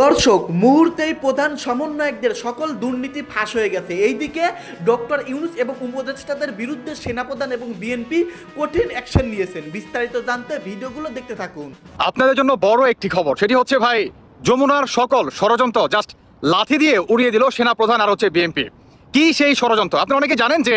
দর্শক, মুহূর্তেই প্রধান সমন্বয়কদের সকল দুর্নীতি ফাঁস হয়ে গেছে। এইদিকে ডক্টর ইউনুস এবং উপদেষ্টাদের বিরুদ্ধে সেনাপ্রধান এবং বিএনপি কঠিন অ্যাকশন নিয়েছেন। বিস্তারিত জানতে ভিডিওগুলো দেখতে থাকুন। আপনাদের জন্য বড় একটি খবর, সেটি হচ্ছে ভাই, যমুনার সকল ষড়যন্ত্র জাস্ট লাথি দিয়ে উড়িয়ে দিল সেনাপ্রধান আর হচ্ছে বিএনপি। কি সেই ষড়যন্ত্র? আপনি অনেকে জানেন যে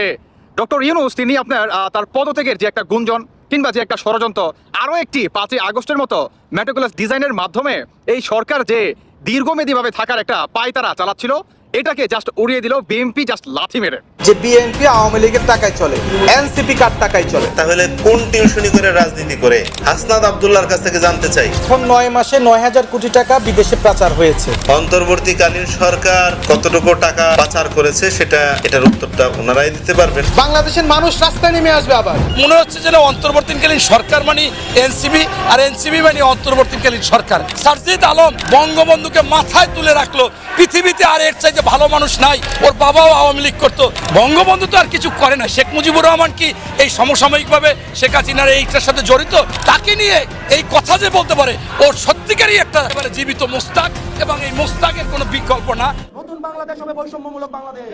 ডক্টর ইউনুস, তিনি আপনার তার পদত্যাগের যে একটা গুঞ্জন কিংবা যে একটা ষড়যন্ত্র, আরও একটি পাঁচই আগস্টের মতো ম্যাটোকুলাস ডিজাইনের মাধ্যমে এই সরকার যে দীর্ঘমেয়াদীভাবে থাকার একটা পায়তারা চালাচ্ছিল। এটাকে জাস্ট উড়িয়ে দিল বিএনপি জাস্ট লাথি মেরে। যে বিএনপি আওয়ামী লীগের টাকায় চলে এনসিপি কার টাকায় চলে। তাহলে কোন টিউশনি করে রাজনীতি করে? হাসনাদ আব্দুল্লাহর কাছ থেকে জানতে চাই। এখন নয় মাসে নয় হাজার কোটি টাকা বিদেশে পাচার হয়েছে। অন্তর্বর্তীকালীন সরকার কতটুকু টাকা পাচার করেছে সেটা এটার উত্তরটা ওনারাই দিতে পারবেন। বাংলাদেশের মানুষ রাস্তায় নেমে আসবে আবার। মনে হচ্ছে যেন অন্তর্বর্তীকালীন সরকার মানে এনসিবি আর এনসিবি মানে অন্তর্বর্তীকালীন সরকার। সারজিদ আলম বঙ্গবন্ধুকে মাথায় তুলে রাখল পৃথিবীতে আর এর চাইতে ভালো মানুষ নাই ওর বাবাও আওয়ামী লীগ করতো। বঙ্গবন্ধু তো আর কিছু করে না শেখ মুজিবুর রহমান কি এই সমসাময়িকভাবে শেখ হাসিনার এইটার সাথে জড়িত? তাকে নিয়ে এই কথা যে বলতে পারে ওর সত্যিকারই একটা একেবারে জীবিত মোস্তাক এবং এই মোস্তাকের কোনো বিকল্প না। নতুন বাংলাদেশ হবে বৈষম্যমূলক বাংলাদেশ।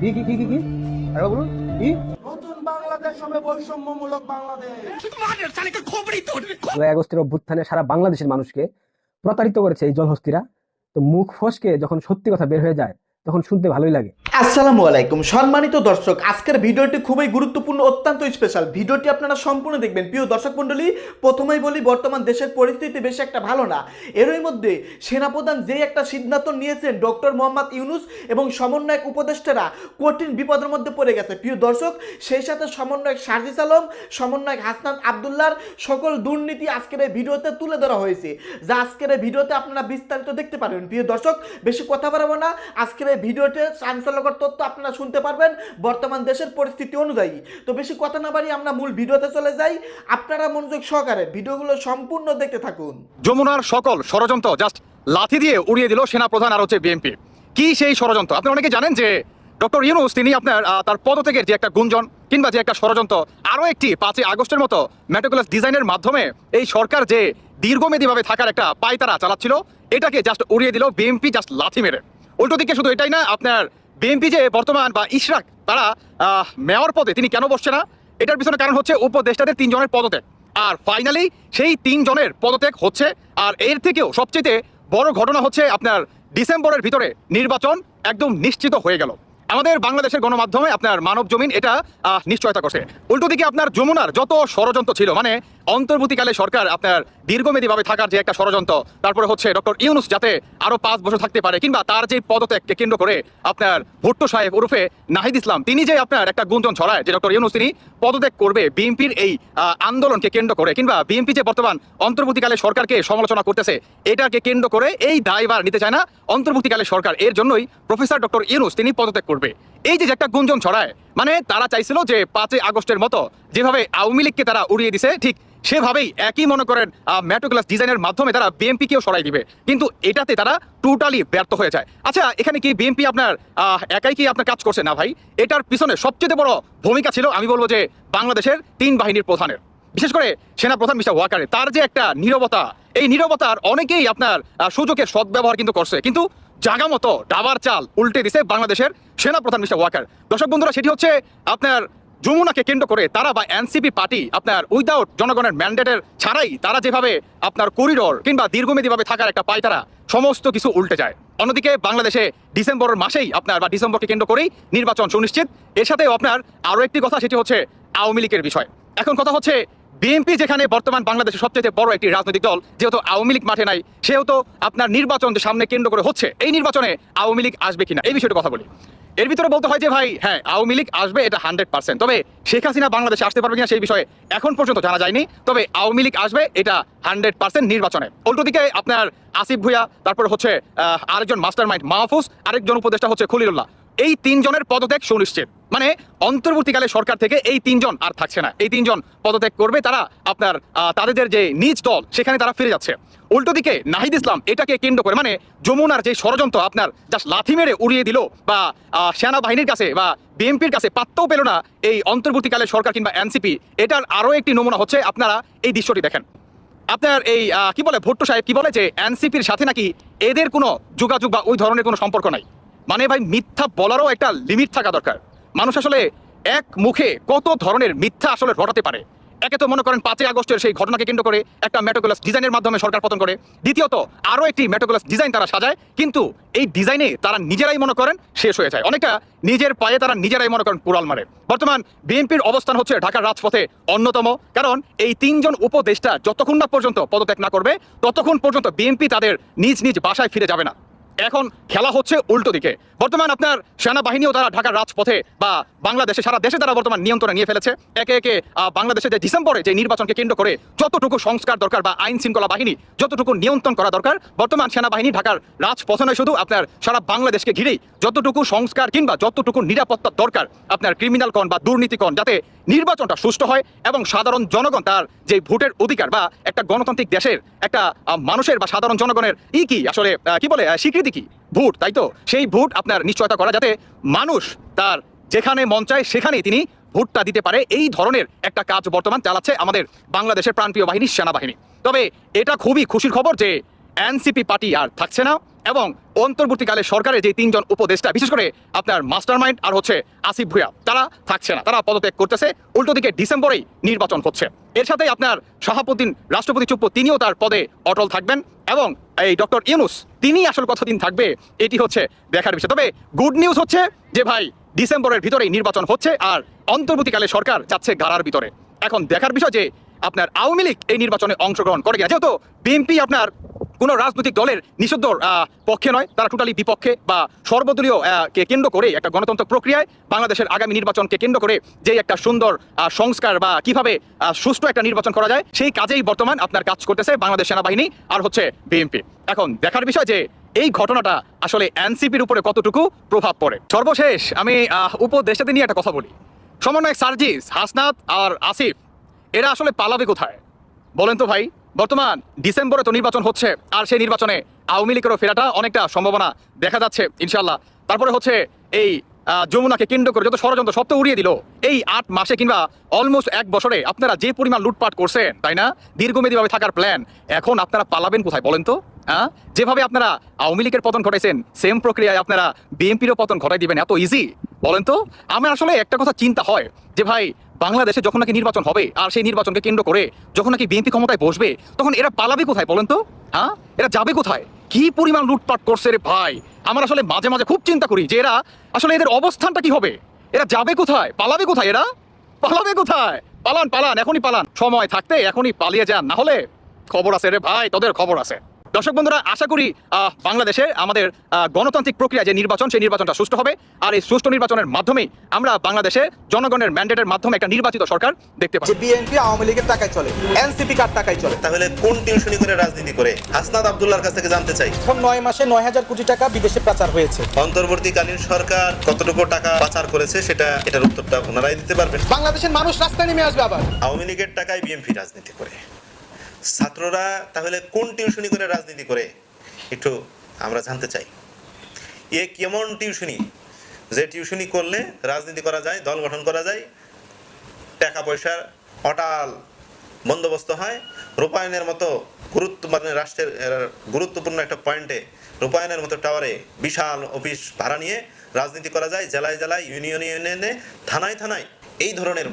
কি কি কি কি কি? বলুন কি? নতুন বাংলাদেশ হবে বৈষম্যমূলক বাংলাদেশ। আগস্টের অভ্যুত্থানে সারা বাংলাদেশের মানুষকে প্রতারিত করেছে এই জলহস্তিরা। তো মুখ ফসকে যখন সত্যি কথা বের হয়ে যায় তখন শুনতে ভালোই লাগে। আসসালামু আলাইকুম। সম্মানিত দর্শক, আজকের ভিডিওটি খুবই গুরুত্বপূর্ণ, অত্যন্ত স্পেশাল ভিডিওটি আপনারা সম্পূর্ণ দেখবেন। প্রিয় দর্শক মণ্ডলী, প্রথমেই বলি, বর্তমান দেশের পরিস্থিতি বেশি একটা ভালো না। এরই মধ্যে সেনাপ্রধান যে একটা সিদ্ধান্ত নিয়েছেন, ডক্টর মোহাম্মদ ইউনুস এবং সমন্বয়ক উপদেষ্টারা কঠিন বিপদের মধ্যে পড়ে গেছে। প্রিয় দর্শক, সেই সাথে সমন্বয়ক শারজিস আলম, সমন্বয়ক হাসনান আবদুল্লার সকল দুর্নীতি আজকের এই ভিডিওতে তুলে ধরা হয়েছে। যা আজকের এই ভিডিওতে আপনারা বিস্তারিত দেখতে পারবেন। প্রিয় দর্শক, বেশি কথা বাড়াবো না। আজকের এই ভিডিওতে চাঞ্চল্যকর তথ্য আপনারা শুনতে পারবেন, বর্তমান দেশের পরিস্থিতি অনুযায়ী। তো বেশি কথা না বাড়িয়ে আমরা মূল ভিডিওতে চলে যাই। আপনারা মনোযোগ সহকারে ভিডিওগুলো সম্পূর্ণ দেখতে থাকুন। যমুনার সকল ষড়যন্ত্র জাস্ট লাথি দিয়ে উড়িয়ে দিল সেনা প্রধান আর হচ্ছে বিএনপি। কি সেই ষড়যন্ত্র? আপনি অনেকে জানেন যে ডক্টর ইউনুস, তিনি আপনার তার পদত্যাগের যে একটা গুঞ্জন কিংবা যে একটা ষড়যন্ত্র, আরও একটি পাঁচই আগস্টের মতো ম্যাটোকুলাস ডিজাইনের মাধ্যমে এই সরকার যে দীর্ঘমেয়াদীভাবে থাকার একটা পায়তারা চালাচ্ছিল, এটাকে জাস্ট উড়িয়ে দিল বিএনপি জাস্ট লাথি মেরে। উল্টো দিকে শুধু এটাই না, আপনার বিএনপি যে বর্তমান বা ইশরাক, তারা মেয়র পদে তিনি কেন বসছে না? এটার পিছনে কারণ হচ্ছে উপদেষ্টাদের তিনজনের পদত্যাগ। আর ফাইনালি সেই তিনজনের পদত্যাগ হচ্ছে, আর এর থেকেও সবচেয়ে বড় ঘটনা হচ্ছে আপনার ডিসেম্বরের ভিতরে নির্বাচন একদম নিশ্চিত হয়ে গেল। আমাদের বাংলাদেশের গণমাধ্যমে আপনার মানব জমিন এটা নিশ্চয়তা করছে। উল্টো দিকে আপনার যমুনার যত ষড়যন্ত্র ছিল মানে অন্তর্বর্তীকালে সরকার আপনার দীর্ঘমেয়াদীভাবে থাকার যে একটা ষড়যন্ত্র, তারপরে হচ্ছে ডক্টর ইউনুস যাতে আরও পাঁচ বছর থাকতে পারে, কিংবা তার যে পদত্যাগকে কেন্দ্র করে আপনার ভুট্টো সাহেব ওরফে নাহিদ ইসলাম, তিনি যে আপনার একটা গুঞ্জন ছড়ায় যে ডক্টর ইউনুস তিনি পদত্যাগ করবে বিএনপির এই আন্দোলনকে কেন্দ্র করে, কিংবা বিএনপি যে বর্তমান অন্তর্বর্তীকালে সরকারকে সমালোচনা করতেছে, এটাকে কেন্দ্র করে এই দায়ভার নিতে চায় না অন্তর্বর্তীকালে সরকার। এর জন্যই প্রফেসর ডক্টর ইউনুস তিনি পদত্যাগ করবে। এই যে একটা গুঞ্জন ছড়ায় মানে তারা চাইছিল যে পাঁচই আগস্টের মতো যেভাবে আওয়ামী লীগকে তারা উড়িয়ে দিছে, ঠিক সেভাবেই একই মনে করেন ম্যাটোক্লাস ডিজাইনের মাধ্যমে তারা বিএনপিকেও সরাই দিবে। কিন্তু এটাতে তারা টোটালি ব্যর্থ হয়ে যায়। আচ্ছা এখানে কি বিএনপি আপনার একাই কি আপনার কাজ করছে? না ভাই, এটার পিছনে সবচেয়ে বড় ভূমিকা ছিল, আমি বলব যে বাংলাদেশের তিন বাহিনীর প্রধানের। বিশেষ করে সেনা প্রধান মিস্টার ওয়াকারে, তার যে একটা নীরবতা, এই নীরবতার অনেকেই আপনার সুযোগের সদ্ব্যবহার কিন্তু করছে। কিন্তু জাগা মতো ডাবার চাল উল্টে দিছে বাংলাদেশের সেনা প্রধান মিস্টার ওয়াকার। দর্শক বন্ধুরা, সেটি হচ্ছে আপনার যমুনাকে কেন্দ্র করে তারা বা এনসিপি পার্টি আপনার উইদাউট জনগণের ম্যান্ডেটের ছাড়াই তারা যেভাবে আপনার করিডোর কিংবা দীর্ঘমেয়াদীভাবে থাকার একটা পায়তারা সমস্ত কিছু উল্টে যায়। অন্যদিকে বাংলাদেশে ডিসেম্বরের মাসেই আপনার বা ডিসেম্বরকে কেন্দ্র করেই নির্বাচন সুনিশ্চিত। এর সাথেও আপনার আরও একটি কথা, সেটি হচ্ছে আওয়ামী লীগের বিষয়। এখন কথা হচ্ছে বিএনপি যেখানে বর্তমান বাংলাদেশের সবচেয়ে বড় একটি রাজনৈতিক দল, যেহেতু আওয়ামী লীগ মাঠে নাই, সেহেতু আপনার নির্বাচন যে সামনে কেন্দ্র করে হচ্ছে। এই নির্বাচনে আওয়ামী লীগ আসবে কিনা, এই বিষয়টা কথা বলি। এর ভিতরে বলতে হয় যে ভাই হ্যাঁ আওয়ামী লীগ আসবে এটা হান্ড্রেড পার্সেন্ট। তবে শেখ হাসিনা বাংলাদেশে আসতে পারবে কিনা সেই বিষয়ে এখন পর্যন্ত জানা যায়নি। তবে আওয়ামী লীগ আসবে এটা হান্ড্রেড পার্সেন্ট নির্বাচনে। দিকে আপনার আসিফ ভুইয়া, তারপরে হচ্ছে আরেকজন মাস্টার মাইন্ড মাহফুজ, আরেকজন উপদেষ্টা হচ্ছে খলিলুল্লাহ। এই তিনজনের পদত্যাগ সুনিশ্চিত। মানে অন্তর্বর্তীকালে সরকার থেকে এই তিনজন আর থাকছে না। এই তিনজন পদত্যাগ করবে, তারা আপনার তাদের যে নিজ দল, সেখানে তারা ফিরে যাচ্ছে। উল্টো দিকে নাহিদ ইসলাম এটাকে কেন্দ্র করে মানে যমুনার যে ষড়যন্ত্র আপনার জাস্ট লাথি মেরে উড়িয়ে দিল বা সেনাবাহিনীর কাছে বা বিএনপির কাছে পাত্তাও পেল না এই অন্তর্বর্তীকালে সরকার কিংবা এনসিপি। এটার আরও একটি নমুনা হচ্ছে আপনারা এই দৃশ্যটি দেখেন। আপনার এই কি বলে, ভুট্টো সাহেব কি বলে যে এনসিপির সাথে নাকি এদের কোনো যোগাযোগ বা ওই ধরনের কোনো সম্পর্ক নাই। মানে ভাই, মিথ্যা বলারও একটা লিমিট থাকা দরকার। মানুষ আসলে এক মুখে কত ধরনের মিথ্যা আসলে ঘটাতে পারে। একে তো মনে করেন পাঁচই আগস্টের সেই ঘটনাকে কেন্দ্র করে একটা মেটোগুলাস ডিজাইনের মাধ্যমে সরকার পতন করে। দ্বিতীয়ত, আরও একটি মেটোগুলাস ডিজাইন তারা সাজায়, কিন্তু এই ডিজাইনে তারা নিজেরাই মনে করেন শেষ হয়ে যায়। অনেকটা নিজের পায়ে তারা নিজেরাই মনে করেন কুড়াল মারে। বর্তমান বিএনপির অবস্থান হচ্ছে ঢাকার রাজপথে অন্যতম, কারণ এই তিনজন উপদেষ্টা যতক্ষণ না পর্যন্ত পদত্যাগ না করবে, ততক্ষণ পর্যন্ত বিএনপি তাদের নিজ নিজ বাসায় ফিরে যাবে না। এখন খেলা হচ্ছে উল্টো দিকে। বর্তমান আপনার সেনাবাহিনীও তারা ঢাকার রাজপথে বা বাংলাদেশে সারা দেশে তারা বর্তমান নিয়ন্ত্রণে নিয়ে ফেলেছে। একে একে বাংলাদেশে যে ডিসেম্বরে যে নির্বাচনকে কেন্দ্র করে যতটুকু সংস্কার দরকার বা আইন শৃঙ্খলা বাহিনী যতটুকু নিয়ন্ত্রণ করা দরকার বর্তমান সেনাবাহিনী ঢাকার রাজপথে নয় শুধু আপনার সারা বাংলাদেশকে ঘিরেই যতটুকু সংস্কার কিংবা যতটুকু নিরাপত্তা দরকার আপনার ক্রিমিনাল কন বা দুর্নীতি কন যাতে নির্বাচনটা সুষ্ঠু হয় এবং সাধারণ জনগণ তার যে ভোটের অধিকার বা একটা গণতান্ত্রিক দেশের একটা মানুষের বা সাধারণ জনগণের ই কি আসলে কি বলে আহ, স্বীকৃতি কি? ভোট তাই তো? সেই ভোট আপনার নিশ্চয়তা করা যাতে মানুষ তার যেখানে মন চায় সেখানেই তিনি ভোটটা দিতে পারে। এই ধরনের একটা কাজ বর্তমান চালাচ্ছে আমাদের বাংলাদেশের প্রাণপ্রিয় বাহিনী সেনাবাহিনী। তবে এটা খুবই খুশির খবর যে এনসিপি পার্টি আর থাকছে না এবং অন্তর্বর্তীকালে সরকারের যে তিনজন উপদেষ্টা, বিশেষ করে আপনার মাস্টার মাইন্ড আর হচ্ছে আসিফ ভুয়া তারা থাকছে না, তারা পদত্যাগ করতেছে। উল্টো দিকে ডিসেম্বরেই নির্বাচন হচ্ছে। এর সাথে আপনার শাহাবুদ্দিন রাষ্ট্রপতি চুপ্প, তিনিও তার পদে অটল থাকবেন। এবং এই ডক্টর ইউনুস তিনি আসল কতদিন থাকবে, এটি হচ্ছে দেখার বিষয়। তবে গুড নিউজ হচ্ছে যে ভাই, ডিসেম্বরের ভিতরেই নির্বাচন হচ্ছে আর অন্তর্বর্তীকালে সরকার যাচ্ছে গাড়ার ভিতরে। এখন দেখার বিষয় যে আপনার আওয়ামী লীগ এই নির্বাচনে অংশগ্রহণ করে যেহেতু বিএনপি আপনার কোনো রাজনৈতিক দলের নিষিদ্ধ পক্ষে নয়, তারা টোটালি বিপক্ষে বা সর্বদলীয় কে কেন্দ্র করে একটা গণতন্ত্র প্রক্রিয়ায় বাংলাদেশের আগামী নির্বাচনকে কেন্দ্র করে যে একটা সুন্দর সংস্কার বা কীভাবে সুষ্ঠু একটা নির্বাচন করা যায়, সেই কাজেই বর্তমান আপনার কাজ করতেছে বাংলাদেশ সেনাবাহিনী আর হচ্ছে বিএনপি। এখন দেখার বিষয় যে এই ঘটনাটা আসলে এনসিপির উপরে কতটুকু প্রভাব পড়ে? সর্বশেষ আমি উপদেষ্টাদের নিয়ে একটা কথা বলি। সমন্বয়ক সার্জিস, হাসনাত আর আসিফ, এরা আসলে পালাবে কোথায়? বলেন তো ভাই। বর্তমান ডিসেম্বরে তো নির্বাচন হচ্ছে, আর সেই নির্বাচনে আওয়ামী লীগেরও ফেরাটা অনেকটা সম্ভাবনা দেখা যাচ্ছে ইনশাল্লাহ তারপরে হচ্ছে এই যমুনাকে কেন্দ্র করে যত ষড়যন্ত্র সব তো উড়িয়ে দিল। এই আট মাসে কিংবা অলমোস্ট এক বছরে আপনারা যে পরিমাণ লুটপাট করছেন, তাই না? দীর্ঘমেয়াদীভাবে থাকার প্ল্যান এখন আপনারা পালাবেন কোথায় বলেন তো? হ্যাঁ যেভাবে আপনারা আওয়ামী লীগের পতন ঘটাইছেন সেম প্রক্রিয়ায় আপনারা বিএনপিরও পতন ঘটাই দিবেন, এত ইজি বলেন তো, আমার আসলে একটা কথা চিন্তা হয় যে ভাই, বাংলাদেশে যখন নাকি নির্বাচন হবে, আর সেই নির্বাচনকে কেন্দ্র করে যখন নাকি বিএনপি ক্ষমতায় বসবে, তখন এরা পালাবে কোথায় বলেন তো? হ্যাঁ? এরা যাবে কোথায়? কি পরিমাণ লুটপাট করছে রে ভাই? আমার আসলে মাঝে মাঝে খুব চিন্তা করি যে এরা আসলে এদের অবস্থানটা কি হবে? এরা যাবে কোথায়? পালাবে কোথায় এরা? পালাবে কোথায়? পালান পালান, এখনই পালান। সময় থাকতে এখনই পালিয়ে যান, না হলে খবর আছে রে ভাই, তোদের খবর আছে। দর্শক বন্ধুরা আশা করি বাংলাদেশে আমাদের গণতান্ত্রিক প্রক্রিয়া যে নির্বাচন সেই নির্বাচনটা সুষ্ঠু হবে। আর এই সুষ্ঠু নির্বাচনের মাধ্যমেই আমরা বাংলাদেশে জনগণের ম্যান্ডেটের মাধ্যমে একটা নির্বাচিত সরকার দেখতে পাবো। যে বিএনপি আওয়ামী লীগের টাকায় চলে এনসিপি কার টাকায় চলে? তাহলে কোন টিউশনি করে রাজনীতি করে? হাসনাত আবদুল্লাহর কাছ থেকে জানতে চাই। এখন নয় মাসে নয় হাজার কোটি টাকা বিদেশে পাচার হয়েছে। অন্তর্বর্তীকালীন সরকার কতটুকু টাকা পাচার করেছে সেটা এটার উত্তরটা ওনারাই দিতে পারবেন। বাংলাদেশের মানুষ রাস্তায় নেমে আসবে আবার। আওয়ামী লীগের টাকায় বিএনপি রাজনীতি করে। ছাত্ররা তাহলে কোন টিউশনি করে রাজনীতি করে? একটু আমরা জানতে চাই। এ কেমন টিউশনি? যে টিউশনি করলে রাজনীতি করা যায়, দল গঠন করা যায়, টাকা পয়সার অটাল বন্দোবস্ত হয়, রূপায়ণের মতো গুরুত্ব মানে রাষ্ট্রের গুরুত্বপূর্ণ একটা পয়েন্টে, রূপায়ণের মতো টাওয়ারে বিশাল অফিস ভাড়া নিয়ে রাজনীতি করা যায়, জেলায় জেলায়, ইউনিয়নে ইউনিয়নে, থানায় থানায়। এই ধরনের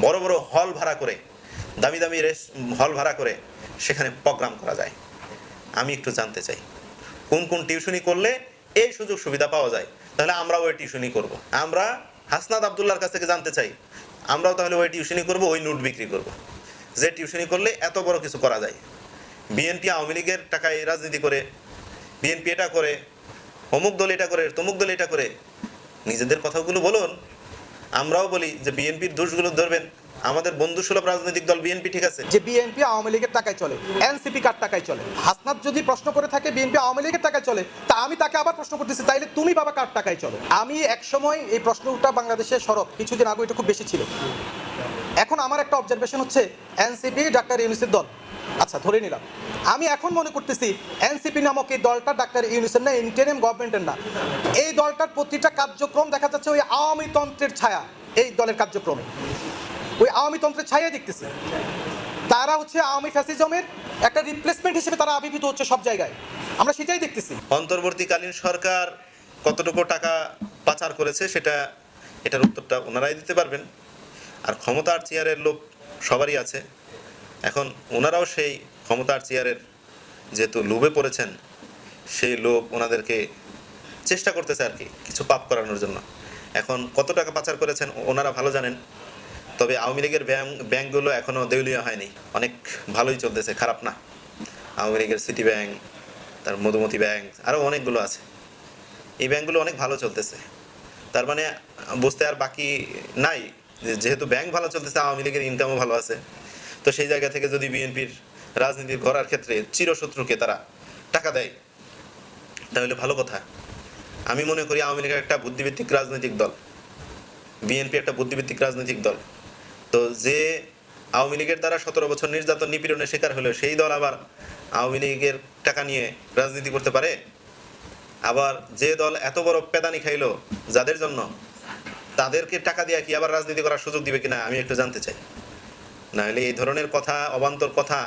বড় বড় হল ভাড়া করে দামি দামি রেস, হল ভাড়া করে সেখানে প্রোগ্রাম করা যায়। আমি একটু জানতে চাই, কোন কোন টিউশনি করলে এই সুযোগ সুবিধা পাওয়া যায়? তাহলে আমরাও ওই টিউশনি করব। আমরা হাসনাত আবদুল্লার কাছ থেকে জানতে চাই, আমরাও তাহলে ওই টিউশনি করব, ওই নোট বিক্রি করব। যে টিউশনি করলে এত বড় কিছু করা যায়। বিএনপি আওয়ামী লীগের টাকায় রাজনীতি করে, বিএনপি এটা করে, অমুক দল এটা করে, তমুক দল এটা করে, নিজেদের কথাগুলো বলুন। আমরাও বলি যে বিএনপির দোষগুলো ধরবেন। আমাদের বন্ধুসুলভ রাজনৈতিক দল বিএনপি, ঠিক আছে? যে বিএনপি আওয়ামী লীগের টাকায় চলে, এনসিপি কার টাকায় চলে? হাসনাত যদি প্রশ্ন করে থাকে বিএনপি আওয়ামী লীগের টাকায় চলে, তা আমি তাকে আবার প্রশ্ন করতেছি, তাইলে তুমি বাবা কার টাকায় চলো? আমি এক সময় এই প্রশ্নটা বাংলাদেশের সড়ক কিছুদিন আগে এটা খুব বেশি ছিল। এখন আমার একটা অবজারভেশন হচ্ছে, এনসিপি, ডাক্তার ইউনিসের দল। আচ্ছা ধরে নিলাম। আমি এখন মনে করতেছি, এনসিপি নামক এই দলটা ডাক্তার ইউনিসের না ইন্টারিয়াম গভর্নমেন্টের না। এই দলটার প্রতিটা কার্যক্রম দেখা যাচ্ছে ওই আওয়ামী তন্ত্রের ছায়া, এই দলের কার্যক্রমে। ওই আওয়ামী তন্ত্রের ছায়া দেখতেছে। তারা হচ্ছে আওয়ামী ফ্যাসিজমের একটা রিপ্লেসমেন্ট হিসেবে তারা আবির্ভূত হচ্ছে সব জায়গায়। আমরা সেটাই দেখতেছি। অন্তর্বর্তীকালীন সরকার কতটুকু টাকা পাচার করেছে সেটা, এটার উত্তরটা ওনারাই দিতে পারবেন। আর ক্ষমতার চেয়ারের লোক সবারই আছে। এখন ওনারাও সেই ক্ষমতার চেয়ারের যেহেতু লোভে পড়েছেন, সেই লোভ ওনাদেরকে চেষ্টা করতেছে আর কি, কিছু পাপ করানোর জন্য। এখন কত টাকা পাচার করেছেন ওনারা ভালো জানেন। তবে আওয়ামী লীগের ব্যাংক ব্যাংকগুলো এখনও দেউলিয়া হয়নি। অনেক ভালোই চলতেছে, খারাপ না। আওয়ামী লীগের সিটি ব্যাংক তার মধুমতি ব্যাংক আরও অনেকগুলো আছে। এই ব্যাংকগুলো অনেক ভালো চলতেছে। তার মানে বুঝতে আর বাকি নাই যেহেতু ব্যাংক ভালো চলতেছে, আওয়ামী লীগের ইনকামও ভালো আছে। তো সেই জায়গা থেকে যদি বিএনপির রাজনীতি করার ক্ষেত্রে চিরশত্রুকে তারা টাকা দেয়, তাহলে ভালো কথা। আমি মনে করি আওয়ামী লীগের একটা বুদ্ধিভিত্তিক রাজনৈতিক দল, বিএনপি একটা বুদ্ধিভিত্তিক রাজনৈতিক দল। তো যে আওয়ামী লীগের দ্বারা সতেরো বছর নির্যাতন, নিপীড়নের শিকার হলো সেই দল আবার আওয়ামী লীগের টাকা নিয়ে রাজনীতি করতে পারে? আবার যে দল এত বড় পেদানি খাইলো যাদের জন্য, তাদেরকে টাকা দিয়ে কি আবার রাজনীতি করার সুযোগ দিবে কিনা আমি একটু জানতে চাই। নাহলে এই ধরনের কথা, অবান্তর কথা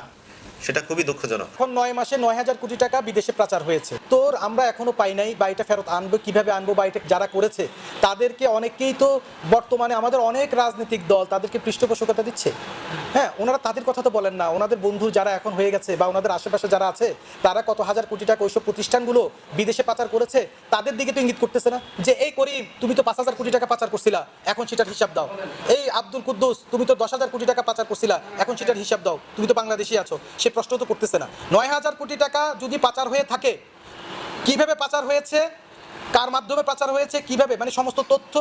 সেটা খুবই দুঃখজনক। এখন নয় মাসে নয় হাজার কোটি টাকা বিদেশে প্রচার হয়েছে। তোর আমরা এখনও পাই নাই বাড়িটা ফেরত আনব, কীভাবে আনব বাড়িটা যারা করেছে, তাদেরকে অনেকেই তো বর্তমানে আমাদের অনেক রাজনৈতিক দল তাদেরকে পৃষ্ঠপোষকতা দিচ্ছে। হ্যাঁ ওনারা তাদের কথা তো বলেন না। ওনাদের বন্ধু যারা এখন হয়ে গেছে বা ওনাদের আশেপাশে যারা আছে, তারা কত হাজার কোটি টাকা ওইসব প্রতিষ্ঠানগুলো বিদেশে পাচার করেছে, তাদের দিকে তো ইঙ্গিত করতেছে না যে, এই করি তুমি তো পাঁচ হাজার কোটি টাকা পাচার করছিলা, এখন সেটার হিসাব দাও। এই আব্দুল কুদ্দুস, তুমি তো দশ হাজার কোটি টাকা পাচার করছিলা, এখন সেটার হিসাব দাও, তুমি তো বাংলাদেশি আছো। সে প্রশ্ন তো করতেছে না। নয় হাজার কোটি টাকা যদি পাচার হয়ে থাকে, কীভাবে পাচার হয়েছে? কার মাধ্যমে পাচার হয়েছে, কীভাবে? মানে সমস্ত তথ্য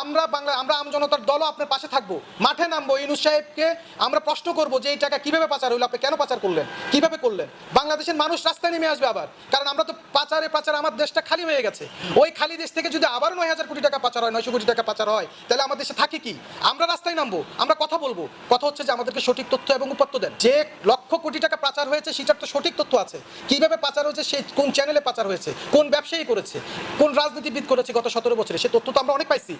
আমরা বাংলা, আমরা আমজনতার দলও আপনার পাশে থাকব। মাঠে নামবো, ইনুস সাহেবকে আমরা প্রশ্ন করব যে এই টাকা কীভাবে পাচার হইল আপনি কেন পাচার করলেন? কীভাবে করলেন? বাংলাদেশের মানুষ রাস্তায় নেমে আসবে আবার। কারণ আমরা তো পাচারে, পাচার আমার দেশটা খালি হয়ে গেছে। ওই খালি দেশ থেকে যদি আবার নয় হাজার কোটি টাকা পাচার হয়, নয়শো কোটি টাকা পাচার হয়, তাহলে আমার দেশে থাকে কি? আমরা রাস্তায় নামবো, আমরা কথা বলব। কথা হচ্ছে যে আমাদেরকে সঠিক তথ্য এবং উপাত্ত দেন। যে লক্ষ কোটি টাকা পাচার হয়েছে, সেটার তো সঠিক তথ্য আছে। কীভাবে পাচার হয়েছে, সে কোন চ্যানেলে পাচার হয়েছে, কোন ব্যবসায়ী করেছে, কোন রাজনীতিবিদ করেছে গত সতেরো বছরে, সে তথ্য তো আমরা অনেক পাইছি।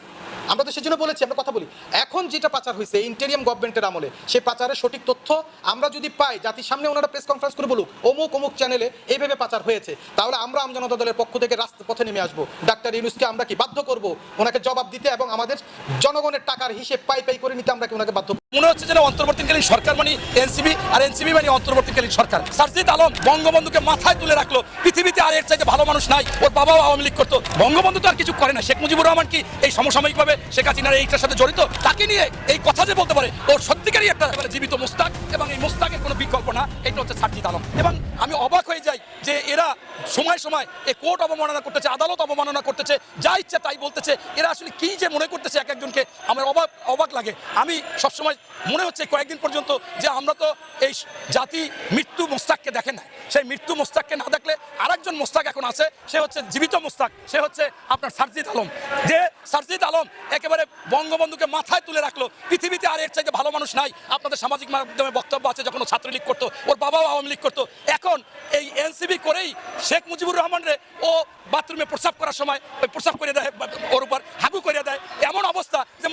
আমরা তো সেজন্য বলেছি, আমরা কথা বলি। এখন যেটা পাচার হয়েছে ইন্টেরিয়াম গভর্নমেন্টের আমলে, সে পাচারের সঠিক তথ্য আমরা যদি পাই, জাতির সামনে ওনারা প্রেস কনফারেন্স করে বলুক, অমুক অমুক চ্যানেলে এইভাবে পাচার হয়েছে, তাহলে আমরা আমজনতা দলের পক্ষ থেকে রাস্তা পথে নেমে আসব। ডাক্তার ইউনুসকে আমরা কি বাধ্য করব? ওনাকে জবাব দিতে এবং আমাদের জনগণের টাকার হিসেব পাই পাই করে নিতে আমরা কি ওনাকে বাধ্য মনে হচ্ছে যেন অন্তর্বর্তীকালীন সরকার মানে এনসিবি আর এনসিবি মানে অন্তর্বর্তীকালীন সরকার। সারজিদ আলম বঙ্গবন্ধুকে মাথায় তুলে রাখল। পৃথিবীতে আর এর চাইতে ভালো মানুষ নাই। ওর বাবাও আওয়ামী লীগ করতো। বঙ্গবন্ধু তো আর কিছু করে না। শেখ মুজিবুর রহমান কি এই সমসাময়িকভাবে শেখ হাসিনার এইটার সাথে জড়িত? তাকে নিয়ে এই কথা যে বলতে পারে, ওর সত্যিকারই একটা জীবিত মুস্তাক এবং এই মুস্তাকের কোনো বিকল্প না। এটা হচ্ছে সারজিদ আলম। এবং আমি অবাক হয়ে যাই যে এরা সময় সময় এই কোর্ট অবমাননা করতেছে, আদালত অবমাননা করতেছে, যা ইচ্ছা তাই বলতেছে। এরা আসলে কি যে মনে করতেছে এক একজনকে? আমার অবাক অবাক লাগে। আমি সবসময় মনে হচ্ছে কয়েকদিন পর্যন্ত যে আমরা তো এই জাতি মৃত্যু মোস্তাককে দেখেন না সেই মৃত্যু মোস্তাককে না দেখলে আরেকজন মোস্তাক এখন আছে, সে হচ্ছে জীবিত মোস্তাক, সে হচ্ছে আপনার সারজিদ আলম। যে সারজিদ আলম একেবারে বঙ্গবন্ধুকে মাথায় তুলে রাখল, পৃথিবীতে আর এর চাইতে ভালো মানুষ নাই। আপনাদের সামাজিক মাধ্যমে বক্তব্য আছে, যখন ছাত্রলীগ করতো, ওর বাবাও আওয়ামী লীগ করতো। এখন এই এনসিবি করেই শেখ মুজিবুর রহমান রে ও বাথরুমে প্রস্রাব করার সময় ওই প্রস্রাব করে দেয়, ওর উপর হাগু করে দেয়।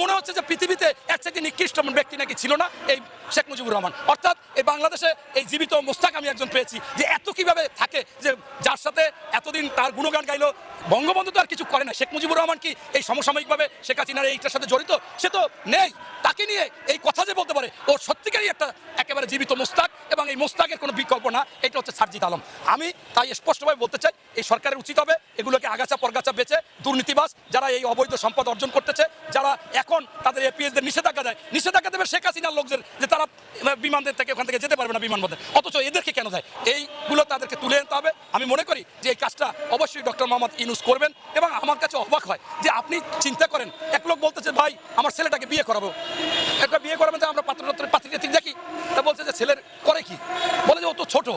মনে হচ্ছে যে পৃথিবীতে এক চাইতে নিকৃষ্ট ব্যক্তি নাকি ছিল না, এই শেখ মুজিবুর রহমান। অর্থাৎ এই বাংলাদেশে এই জীবিত মোস্তাক আমি একজন পেয়েছি, যে এত কীভাবে থাকে, যে যার সাথে এতদিন তার গুণগান গাইলো, বঙ্গবন্ধু তো আর কিছু করে না শেখ মুজিবুর রহমান কি এই সমসাময়িকভাবে শেখ হাসিনার এইটার সাথে জড়িত? সে তো নেই। তাকে নিয়ে এই কথা যে বলতে পারে, ও সত্যিকারই একটা একেবারে জীবিত মোস্তাক, এবং এই মোস্তাকের কোনো বিকল্প না, এটা হচ্ছে সারজিদ আলম। আমি তাই স্পষ্টভাবে বলতে চাই, এই সরকারের উচিত হবে এগুলোকে আগাছা পরগাছা বেচে দুর্নীতিবাজ যারা এই অবৈধ সম্পদ অর্জন করতেছে, যারা এখন তাদের এপিএসদের নিষেধাজ্ঞা দেয়। নিষেধাজ্ঞা দেবে শেখ হাসিনার লোকদের যে তারা বিমানদের থেকে ওখান থেকে যেতে পারবে না বিমানবন্দর। অথচ এদেরকে কেন দেয়? এইগুলো তাদেরকে তুলে আনতে হবে। আমি মনে করি যে এই কাজটা অবশ্যই ডক্টর মোহাম্মদ ইনুস করবেন এবং আমার কাছে অবাক হয় যে আপনি চিন্তা করেন, এক লোক বলতেছে, ভাই, আমার ছেলেটাকে বিয়ে করাবো। একটা বিয়ে করাবেন তো আমরা পাত্র পাত্রী দেখি। তা বলছে যে, ছেলের করে কি? বলে যে, ও তো ছোট,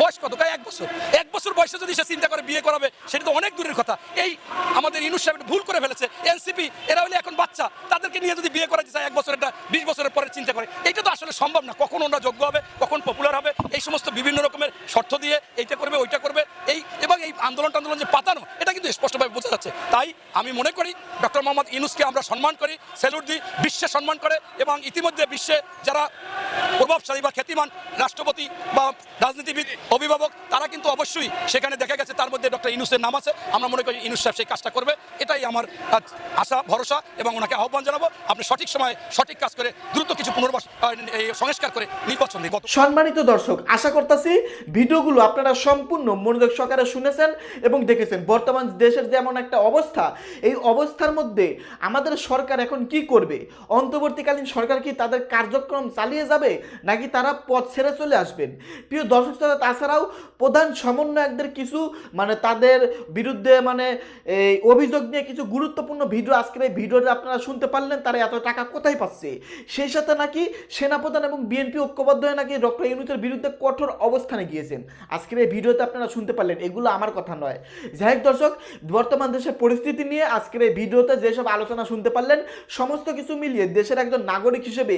বয়স কত? এক বছর। এক বছর বয়সে যদি সে চিন্তা করে বিয়ে করাবে সেটা তো অনেক দূরের কথা। এই আমাদের ইনুস সাহেব ভুল করে ফেলেছে। এনসিপি, এরা হলে এখন বাচ্চা। তাদেরকে নিয়ে যদি বিয়ে করা যায় এক বছর একটা, বিশ বছরের পরে চিন্তা করে। এটা তো আসলে সম্ভব না। কখন ওরা যোগ্য হবে, কখন পপুলার হবে, এই সমস্ত বিভিন্ন রকমের শর্ত দিয়ে এইটা করবে, ওইটা করবে। এই এবং এই আন্দোলন টান্দোলন যে পাতানো, এটা কিন্তু স্পষ্টভাবে বোঝা যাচ্ছে। তাই আমি মনে করি, ডক্টর মোহাম্মদ ইনুসকে আমরা সম্মান করি স্যালুট দিই, বিশ্বে সম্মান করে এবং ইতিমধ্যে বিশ্বে যারা প্রভাবশালী বা খ্যাতিমান রাষ্ট্রপতি বা রাজনীতিবিদ, অভিভাবক তারা কিন্তু অবশ্যই সেখানে দেখা গেছে, তার মধ্যে ডক্টর ইনুসের নাম আছে। আমরা মনে করি ইনুস সাহেব সেই কাজটা করবে। এটাই আমার আশা, ভরসা এবং ওনাকে আহ্বান জানাব। আপনি সঠিক সময়ে সঠিক কাজ করে দ্রুত কিছু পুনর্বাস সংস্কার করে নির্বাচন সম্মানিত দর্শক, আশা করতেছি ভিডিওগুলো আপনারা সম্পূর্ণ মনোযোগ সহকারে শুনেছেন এবং দেখেছেন। বর্তমান দেশের যেমন একটা অবস্থা, এই অবস্থার মধ্যে আমাদের সরকার এখন কি করবে? অন্তর্বর্তীকালীন সরকার কি তাদের কার্যক্রম চালিয়ে যাবে, নাকি তারা পথ ছেড়ে চলে আসবেন? প্রিয় দর্শক তাছাড়াও প্রধান সমন্বয়কদের কিছু মানে তাদের বিরুদ্ধে মানে এই অভিযোগ নিয়ে কিছু গুরুত্বপূর্ণ ভিডিও, আজকের এই ভিডিওতে আপনারা শুনতে পারলেন, তারা এত টাকা কোথায় পাচ্ছে? সেই সাথে নাকি সেনাপ্রধান এবং বিএনপি ঐক্যবদ্ধ হয়ে নাকি ডক্টর ইউনুসের বিরুদ্ধে কঠোর অবস্থানে গিয়েছেন। আজকের এই ভিডিওতে আপনারা শুনতে পারলেন, এগুলো আমার কথা নয়। যাই দর্শক, বর্তমান দেশের পরিস্থিতি নিয়ে আজকের এই ভিডিওতে যেসব আলোচনা শুনতে পারলেন, সমস্ত কিছু মিলিয়ে দেশের একজন নাগরিক হিসেবে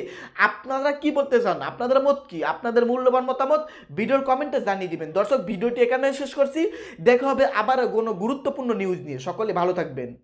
আপনারা কি বলতে চান? আপনাদের মত কি? আপনাদের মূল্যবান মতামত ভিডিওর কমেন্টে জানিয়ে দিবেন। দর্শক, ভিডিওটি এখানে শেষ করছি। দেখা হবে আবার কোনো গুরুত্বপূর্ণ নিউজ নিয়ে। সকলে ভালো থাকবেন।